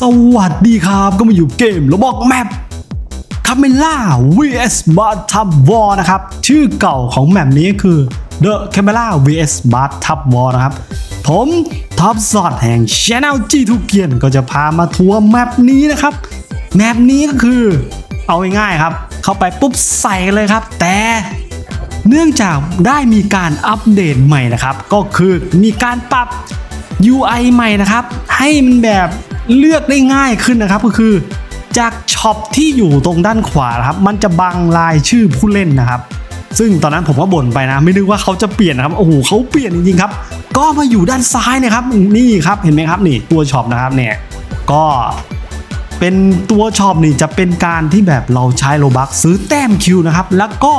สวัสดีครับก็มาอยู่เกมระบอกแมปคาเมล่า vs b a t t u b War นะครับ ชื่อเก่าของแมปนี้คือ The Camera vs b a t t u b War นะครับ ผมท็อปสอดแห่ง Channel G 2เกียนก็จะพามาทัวร์แมปนี้นะครับ แมปนี้ก็คือเอาง่ายๆครับ เข้าไปปุ๊บใส่เลยครับ แต่ เนื่องจากได้มีการอัปเดตใหม่นะครับ ก็คือมีการปรับ UI ใหม่นะครับ ให้มันแบบเลือกได้ง่ายขึ้นนะครับก็คือจากช็อปที่อยู่ตรงด้านขวาครับ มันจะบังลายชื่อผู้เล่นนะครับ ซึ่งตอนนั้นผมก็บ่นไปนะ ไม่นึกว่าเขาจะเปลี่ยนนะครับโอ้โหเขาเปลี่ยนจริงๆครับ ก็มาอยู่ด้านซ้ายนะครับ นี่ครับเห็นไหมครับนี่ตัวช็อปนะครับเนี่ยก็ เป็นตัวช็อปนี่จะเป็นการที่แบบเราใช้โลบักซื้อแต้มคิวนะครับ แล้วก็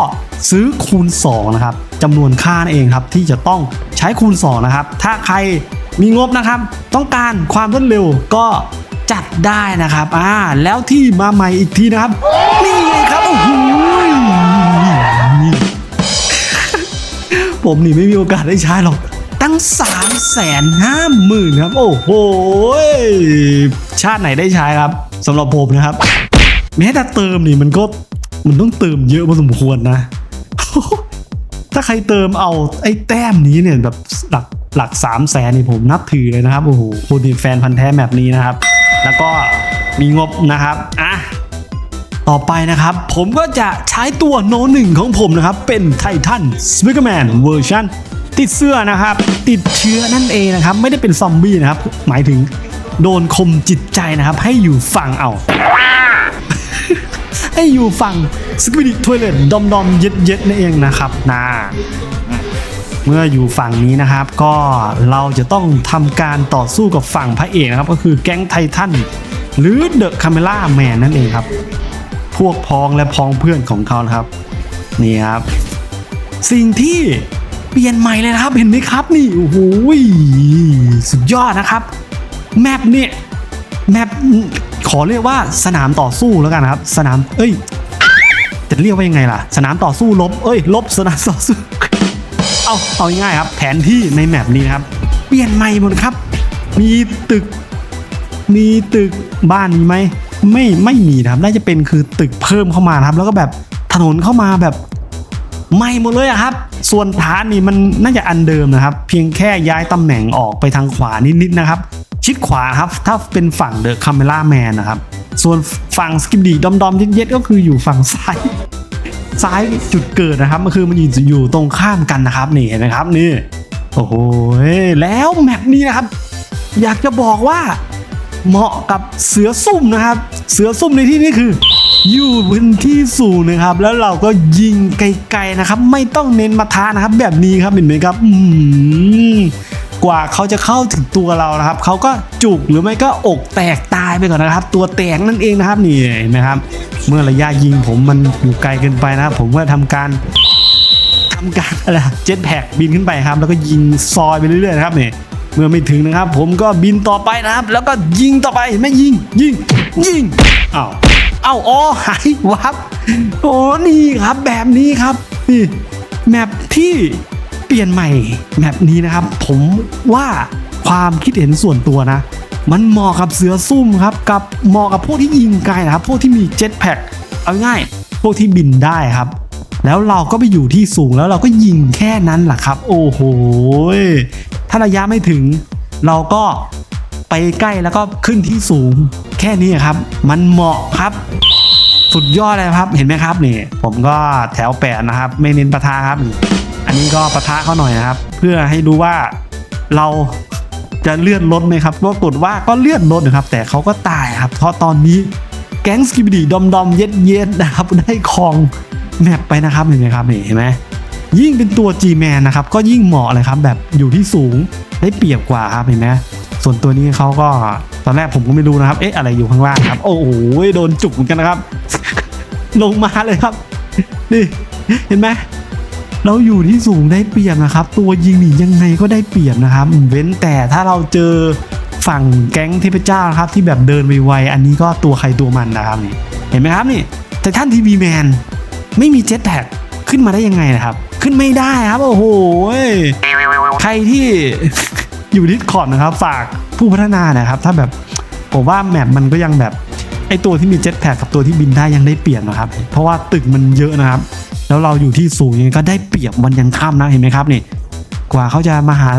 ซื้อคูณ 2 นะครับจำนวนค่านั่นเองครับที่จะต้องใช้คูณ 2 นะครับ ถ้าใครมีงบนะครับ ต้องการความรวดเร็วก็จัดได้นะครับอ่าแล้วที่มาใหม่อีกทีนะครับ นี่ไงครับโอ้โหผมนี่ไม่มีโอกาสได้ใช้หรอก ตั้ง3ามแสนห้าหมื่นครับ โอ้โห ชาติไหนได้ใช้ครับสำหรับผมนะครับ แม้แต่เติมนี่มันก็มันต้องเติมเยอะพอสมควรนะ ถ้าใครเติมเอาไอ้แต้มนี้เนี่ยแบบหลักหลักสามแสนนี่ผมนับถือเลยนะครับโอ้โหคนที่แฟนพันธ์แท้แบบนี้นะครับ แล้วก็มีงบนะครับอะต่อไปนะครับ ผมก็จะใช้ตัวโนหนึ่งของผมนะครับ เป็นไททันสปิเกอร์แมนเวอร์ชันติดเสื้อนะครับ ติดเชื้อนั่นเองนะครับ ไม่ได้เป็นซอมบี้นะครับ หมายถึง โดนคมจิตใจนะครับ ให้อยู่ฝั่งเอา ให้อยู่ฝั่งสกิบิดิทเลตดอมดอมเย็ดเย็ดนั่นเองนะครับนะเมื่ออยู่ฝั่งนี้นะครับก็เราจะต้องทำการต่อสู้กับฝั่งพระเอกนะครับ ก็คือแก๊งไททันหรือเดอะคาเมล่าแมนนั่นเองครับ พวกพ้องและพ้องเพื่อนของเขานะครับนี่ครับ สิ่งที่เปลี่ยนใหม่เลยนะครับเห็นไหมครับนี่โอ้โหสุดยอดนะครับ แมปเนี่ยแมปขอเรียกว่าสนามต่อสู้แล้วกันครับ สนาม เอ้ย จะเรียกว่ายังไงล่ะ สนามต่อสู้ลบ เอ้ย ลบสนามต่อสู้ เอาเอาง่ายครับ แผนที่ในแมปนี้ครับ เปลี่ยนใหม่หมดครับ มีตึก มีตึกบ้านมีไหม ไม่ไม่มีนะครับ น่าจะเป็นคือตึกเพิ่มเข้ามาครับ แล้วก็แบบถนนเข้ามาแบบใหม่หมดเลยครับ ส่วนฐานนี่มันน่าจะอันเดิมนะครับ เพียงแค่ย้ายตำแหน่งออกไปทางขวานิดๆนะครับ ชิดขวาครับ ถ้าเป็นฝั่งเดอะคาเมล่าแมนนะครับ ส่วนฝั่งสกิปดีดอมๆเย็ดๆก็คืออยู่ฝั่งซ้ายซ้ายจุดเกิดนะครับก็คือมันอยู่อยู่ตรงข้ามกันนะครับนี่เห็นไหมครับนี่โอ้โหแล้วแมปนี้นะครับ อยากจะบอกว่าเหมาะกับเสือซุ่มนะครับ เสือซุ่มในที่นี้คือ อยู่บนที่สูงนะครับ แล้วเราก็ยิงไกลๆนะครับ ไม่ต้องเน้นมาท้านะครับ แบบนี้ครับเห็นไหมครับอืม กว่าเขาจะเข้าถึงตัวเรานะครับเขาก็จุกหรือไม่ก็อกแตกตายไปก่อนนะครับ ตัวแตกนั่นเองนะครับนี่เห็นไหมครับ เมื่อระยะยิงผมมันอยู่ไกลเกินไปนะครับผมก็ทำการทำการอะไรเจ็ตแพกบินขึ้นไปครับ แล้วก็ยิงซอยไปเรื่อยๆนะครับเนี่ยเมื่อไม่ถึงนะครับ ผมก็บินต่อไปนะครับ แล้วก็ยิงต่อไปเห็นไหม่ยิง ยิง ยิงอ้าวอ้าวอ๋อหายวับโอ้นี่ครับแบบนี้ครับนี่แมปที่ ปลี่ยนใหม่แมปนี้นะครับ ผมว่าความคิดเห็นส่วนตัวนะ มันเหมาะกับเสือซุ่มครับ กับเหมาะกับพวกที่ยิงไกลนะครับ พวกที่มีเจ็ตแพ็กเอาง่าย พวกที่บินได้ครับ แล้วเราก็ไปอยู่ที่สูงแล้วเราก็ยิงแค่นั้นแหละครับ โอ้โหถ้าระยะไม่ถึง เราก็ไปใกล้แล้วก็ขึ้นที่สูง แค่นี้ครับ มันเหมาะครับสุดยอดเลยครับ เห็นไหมครับนี่ ผมก็แถวแปดนะครับ ไม่เน้นปะทะครับ นี่อันนี้ก็ปะทะเขาหน่อยนะครับ เพื่อให้ดูว่าเราจะเลื่อนรถไหมครับปรากฏว่าก็เลื่อนรถนะครับ แต่เขาก็ตายครับ เพราะตอนนี้แก๊งสกิบดีดอมดอมเย็ดเย็ดๆนะครับ ได้คองแมปไปนะครับเห็นไหมครับเห็นไหมยิ่งเป็นตัว G-Man นะครับ ก็ยิ่งเหมาะเลยครับ แบบอยู่ที่สูงได้เปรียบกว่าครับเห็นไหมส่วนตัวนี้เขาก็ตอนแรกผมก็ไม่รู้นะครับ เอ๊ะอะไรอยู่ข้างล่างครับ โอ้โหโดนจุกเหมือนกันนะครับ ลงมาเลยครับ นี่เห็นไหม เราอยู่ที่สูงได้เปรียบนะครับ ตัวยิงนี่ยังไงก็ได้เปรียบนะครับ เว้นแต่ถ้าเราเจอฝั่งแก๊งเทพเจ้านะครับที่แบบเดินไวๆอันนี้ก็ตัวใครตัวมันนะครับนี่เห็นไหมครับนี่แต่ท่านทีวีแมนไม่มีเจ็ตแพ็กขึ้นมาได้ยังไงนะครับ ขึ้นไม่ได้ครับโอ้โหใครที่อยู่ดิสคอร์ดนะครับฝากผู้พัฒนานะครับ ถ้าแบบผมว่าแมปมันก็ยังแบบไอตัวที่มีเจ็ตแพดกับตัวที่บินได้ยังได้เปรียบนะครับ เพราะว่าตึกมันเยอะนะครับ แล้วเราอยู่ที่สูงยังไงก็ได้เปรียบวันยังค่ำนะเห็นไหมครับนี่กว่าเขาจะมาหา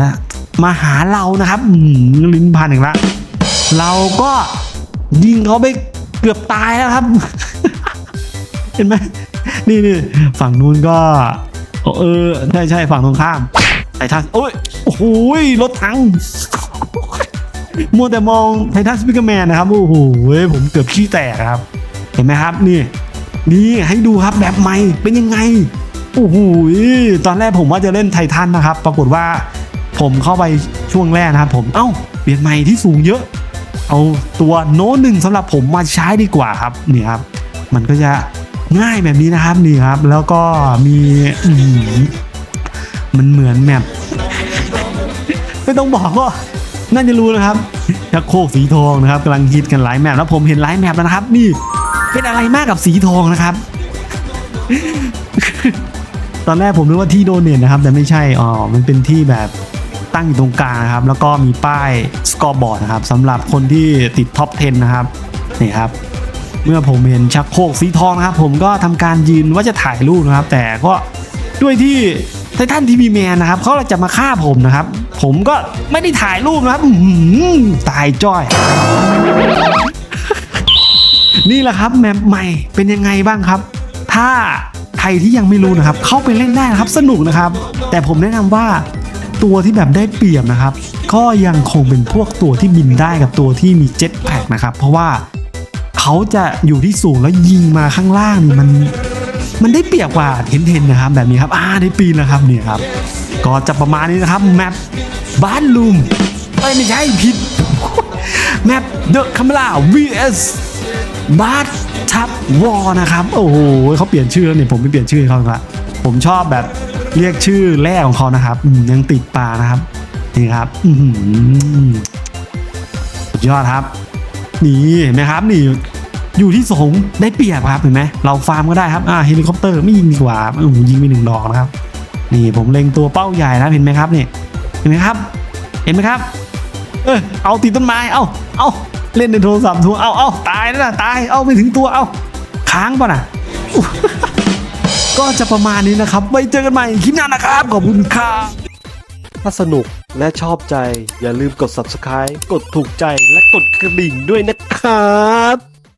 มาหาเรานะครับลิ้นพันอีกละเราก็ยิงเขาไปเกือบตายแล้วครับ เห็นไหมนี่นี่ฝั่งนู้นก็เออใช่ใช่ฝั่งตรงข้ามไททันโอ้ยโอ้โหรถถังมัวแต่มองไททันสปิเกอร์แมนนะครับโอ้โหผมเกือบขี้แตกครับ เห็นไหมครับนี่ นี่ให้ดูครับแบบใหม่เป็นยังไงโอ้โหตอนแรกผมว่าจะเล่นไททันนะครับ ปรากฏว่าผมเข้าไปช่วงแรกนะครับ ผมเอ้าเปลี่ยนใหม่ที่สูงเยอะ เอาตัวโน้ตหนึ่งสำหรับผมมาใช้ดีกว่าครับนี่ครับ มันก็จะง่ายแบบนี้นะครับนี่ครับ แล้วก็มีมันเหมือนแมปไม่ต้องบอกก็น่าจะรู้นะครับชักโคกสีทองนะครับกำลังฮิตกันหลายแมปแล้วผมเห็นหลายแมปแล้วนะครับ นี่ เป็นอะไรมากกับสีทองนะครับ ตอนแรกผมนึกว่าที่โดเนทนะครับ แต่ไม่ใช่อ๋อมันเป็นที่แบบตั้งอยู่ตรงกลางนะครับ แล้วก็มีป้ายสกอร์บอร์ดนะครับสำหรับคนที่ติดท็อป 10 นะครับนี่ครับ เมื่อผมเห็นชักโครกสีทองนะครับ ผมก็ทำการยืนว่าจะถ่ายรูปนะครับ แต่ก็ด้วยที่ไททันทีวีแมนนะครับเขาจะมาฆ่าผมนะครับ ผมก็ไม่ได้ถ่ายรูปนะครับตายจ้อย นี่แหละครับแมปใหม่เป็นยังไงบ้างครับ ถ้าใครที่ยังไม่รู้นะครับ เข้าไปเล่นได้นะครับสนุกนะครับ แต่ผมแนะนำว่าตัวที่แบบได้เปรียบนะครับ ก็ยังคงเป็นพวกตัวที่บินได้กับตัวที่มีเจ็ตแพ็กนะครับ เพราะว่าเขาจะอยู่ที่สูงแล้วยิงมาข้างล่างนี่มันมันได้เปรียบกว่าเห็นเห็นนะครับ แบบนี้ครับอ่าได้ปีนนะครับเนี่ยครับ ก็จะประมาณนี้นะครับแมปบ้านลุมไม่ใช่ผิดแมปเดอะคัมลา vs บาร์ทับวอนะครับ โอ้โหเขาเปลี่ยนชื่อเนี่ยผมไม่เปลี่ยนชื่อเขาละผมชอบแบบเรียกชื่อแรกของเขานะครับยังติดปานะครับนี่ครับสุดยอดครับนี่เห็นไหมครับนี่อยู่ที่สงได้เปรียบครับเห็นไหมเราฟาร์มก็ได้ครับอ่าเฮลิคอปเตอร์ไม่ยิงดีกว่าอืยิงไปหนึ่งดอกนะครับ นี่ผมเล็งตัวเป้าใหญ่แล้วเห็นไหมครับนี่เห็นไหมครับ เห็นไหมครับ เออเอาติดต้นไม้เอาเอา เล่นในโทรศัพท์ทัวเอาเอาตายแล้วนะตายเอาไม่ถึงตัวเอาค้างป่ะนะก็จะประมาณนี้นะครับ ไว้เจอกันใหม่คลิปหน้านะครับ ขอบคุณครับถ้าสนุกและชอบใจอย่าลืมกด subscribe กดถูกใจและกดกระดิ่งด้วยนะครับ